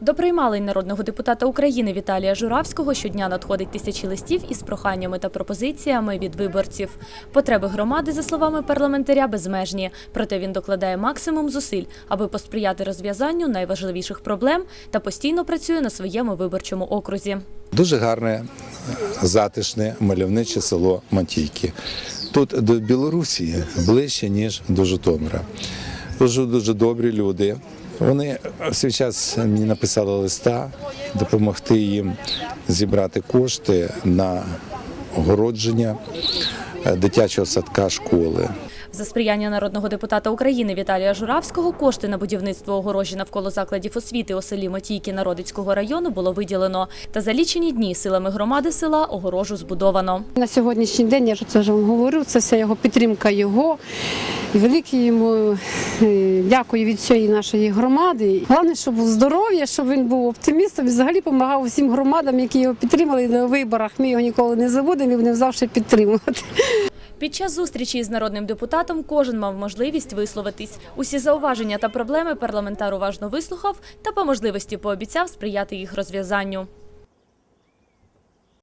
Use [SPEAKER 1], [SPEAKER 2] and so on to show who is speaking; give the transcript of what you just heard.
[SPEAKER 1] До приймалень народного депутата України Віталія Журавського щодня надходить тисячі листів із проханнями та пропозиціями від виборців. Потреби громади, за словами парламентаря, безмежні. Проте він докладає максимум зусиль, аби посприяти розв'язанню найважливіших проблем та постійно працює на своєму виборчому окрузі.
[SPEAKER 2] Дуже гарне, затишне, мальовниче село Матійки. Тут до Білорусі ближче, ніж до Житомира. Дуже дуже добрі люди. Вони в свій час мені написали листа допомогти їм зібрати кошти на огородження е, дитячого садка школи.
[SPEAKER 1] За сприяння народного депутата України Віталія Журавського кошти на будівництво огорожі навколо закладів освіти у селі Матійки Народицького району було виділено. Та за лічені дні силами громади села огорожу збудовано.
[SPEAKER 3] На сьогоднішній день, я ж це вже вам говорю, це вся його підтримка його. І велике йому дякую від цієї нашої громади. Головне, щоб був здоров'я, щоб він був оптимістом і взагалі допомагав усім громадам, які його підтримали на виборах. Ми його ніколи не забудемо і будемо завжди підтримувати.
[SPEAKER 1] Під час зустрічі з народним депутатом кожен мав можливість висловитись. Усі зауваження та проблеми парламентар уважно вислухав та по можливості пообіцяв сприяти їх розв'язанню.